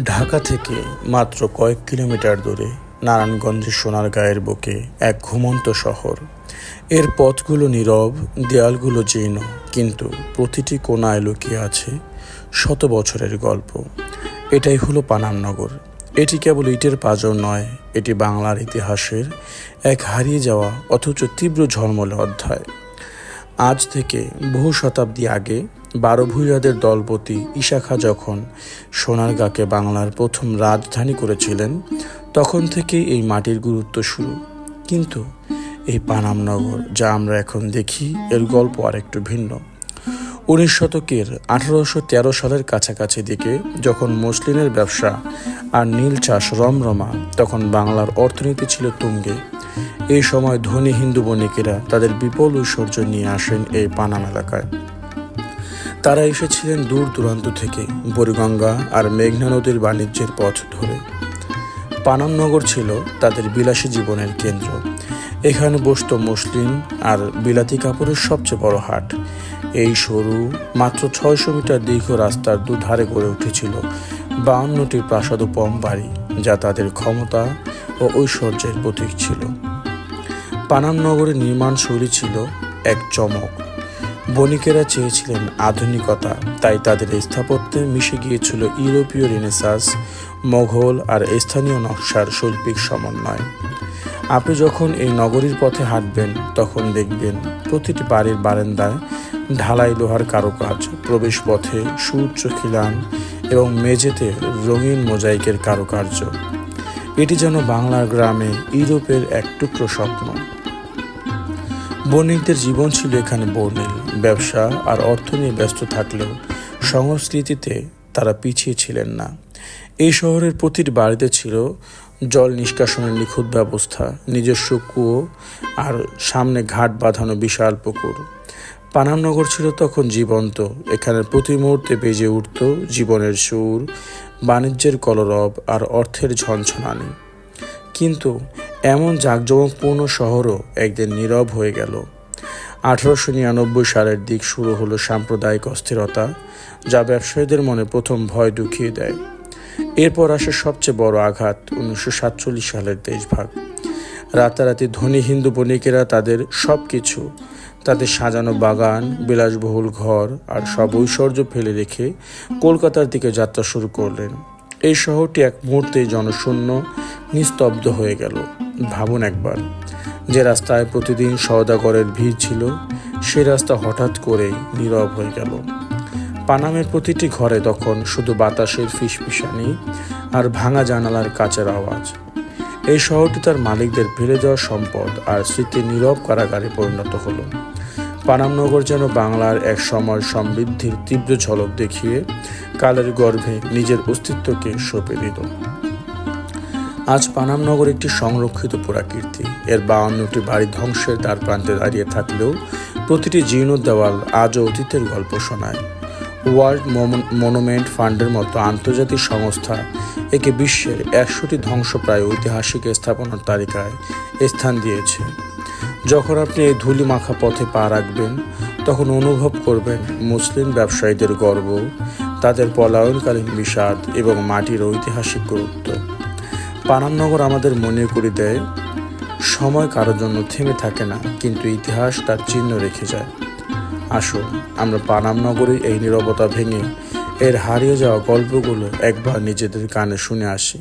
ঢাকা থেকে মাত্র কয়েক কিলোমিটার দূরে নারায়ণগঞ্জের সোনারগাঁয়ের বুকে এক ঘুমন্ত শহর। এর পথগুলো নীরব, দেয়ালগুলো জীর্ণ, কিন্তু প্রতিটি কোনায় লুকিয়ে আছে শত বছরের গল্প। এটাই হলো পানামনগর এটি কেবল ইটের পাঁজর নয়, এটি বাংলার ইতিহাসের এক হারিয়ে যাওয়া অথচ তীব্র ঝলমলে অধ্যায়। আজ থেকে বহু শতাব্দী আগে বারো ভূঁইয়াদের দলপতি ইশাখা যখন সোনারগাঁকে বাংলার প্রথম রাজধানী করেছিলেন, তখন থেকেই এই মাটির গুরুত্ব শুরু। কিন্তু এই পানামনগর যা আমরা এখন দেখি, এর গল্প আর একটু ভিন্ন। উনিশ শতকের আঠারোশো তেরো সালের কাছাকাছি দিকে যখন মুসলিমের ব্যবসা আর নীল চাষ রমরমা, তখন বাংলার অর্থনীতি ছিল তুঙ্গে। এই সময় ধনী হিন্দু বণিকেরা তাদের বিপুল ঐশ্বর্য নিয়ে আসেন এই পানাম এলাকায়। তারা এসেছিলেন দূর দূরান্ত থেকে, বুড়িগঙ্গা আর মেঘনা নদীর বাণিজ্যের পথ ধরে। পানামনগর ছিল তাদের বিলাসী জীবনের কেন্দ্র। এখানে বসত মুসলিম আর বিলাতি কাপড়ের সবচেয়ে বড় হাট। এই সরু, মাত্র ছয়শো মিটার দীর্ঘ রাস্তার দুধারে গড়ে উঠেছিল বাউন্নটি প্রাসাদোপম বাড়ি, যা তাদের ক্ষমতা ও ঐশ্বর্যের প্রতীক ছিল। পানাম নগরের নির্মাণ শৈলী ছিল এক চমক। বণিকেরা চেয়েছিলেন আধুনিকতা, তাই তাদের স্থাপত্যে মিশে গিয়েছিল ইউরোপীয় রেনেসাস, মোঘল আর স্থানীয় নকশার শৈল্পিক সমন্বয়। আপনি যখন এই নগরীর পথে হাঁটবেন, তখন দেখবেন প্রতিটি বাড়ির বারান্দায় ঢালাই লোহার কারুকাজ প্রবেশপথে সুউচ্চ খিলান এবং মেঝেতে রঙিন মোজাইকের কারুকার্য। এটি যেন বাংলার গ্রামে ইউরোপের এক টুকরো স্বপ্ন। বণিকদের জীবন ছিল এখানে বর্ণিল। ব্যবসা আর অর্থ নিয়ে ব্যস্ত থাকলেও সংস্কৃতিতে তারা পিছিয়ে ছিলেন না। এই শহরের প্রতিটি বাড়িতে ছিল জল নিষ্কাশনের নিখুঁত ব্যবস্থা, নিজস্ব কুয়ো আর সামনে ঘাট বাঁধানো বিশাল পুকুর। পানামনগর ছিল তখন জীবন্ত। এখানে প্রতি মুহূর্তে বেজে উঠত জীবনের সুর, বাণিজ্যের কলরব আর অর্থের ঝনঝনানি। কিন্তু এমন জাঁকজমকপূর্ণ শহরও একদিন নীরব হয়ে গেল। আঠারোশো নিরানব্বই সালের দিক শুরু হলো সাম্প্রদায়িক অস্থিরতা, যা ব্যবসায়ীদের মনে প্রথম ভয় ঢুকিয়ে দেয়। এরপর আসে সবচেয়ে বড় আঘাত, উনিশশো সাতচল্লিশ সালের দেশভাগ। রাতারাতি ধনী হিন্দু বণিকেরা তাদের সব কিছু তাদের সাজানো বাগান, বিলাসবহুল ঘর আর সব ঐশ্বর্য ফেলে রেখে কলকাতার দিকে যাত্রা শুরু করলেন। এই শহরটি এক মুহূর্তেই জনশূন্য, নিস্তব্ধ হয়ে গেল। ভাবুন একবার। যে রাস্তায় প্রতিদিন সওদাগরের ভিড় ছিল, সে রাস্তা হঠাৎ করেই নীরব হয়ে গেল। পানামের প্রতিটি ঘরে তখন শুধু বাতাসের ফিসফিসানি আর ভাঙা জানালার কাচের আওয়াজ। এই শহরটি তার মালিকদের ফেলে যাওয়া সম্পদ আর স্মৃতি নীরব কারাগারে পরিণত হলো। পানামনগর যেন বাংলার এক সময় সমৃদ্ধির তীব্র ঝলক দেখিয়ে কালের গর্ভে নিজের অস্তিত্বকে সঁপে দিল আজ পানামনগর একটি সংরক্ষিত পুরাকীর্তি এর বাউন্নটি বাড়ি ধ্বংসের দ্বার প্রান্তে দাঁড়িয়ে থাকলেও প্রতিটি জীর্ণ দেওয়াল আজও অতীতের গল্প শোনায়। ওয়ার্ল্ড মনুমেন্ট ফান্ডের মতো আন্তর্জাতিক সংস্থা একে বিশ্বের একশোটি ধ্বংসপ্রায় ঐতিহাসিক স্থাপনার তালিকায় স্থান দিয়েছে। যখন আপনি এই ধুলি মাখা পথে পা রাখবেন, তখন অনুভব করবেন মুসলিম ব্যবসায়ীদের গর্ব, তাদের পলায়নকালীন বিষাদ এবং মাটির ঐতিহাসিক গুরুত্ব। পানামনগর আমাদের মনে করে দেয়, সময় কারোর জন্য থেমে থাকে না, কিন্তু ইতিহাস তার চিহ্ন রেখে যায়। আসুন, আমরা পানামনগরে এই নিরবতা ভেঙে এর হারিয়ে যাওয়া গল্পগুলো একবার নিজেদের কানে শুনে আসি।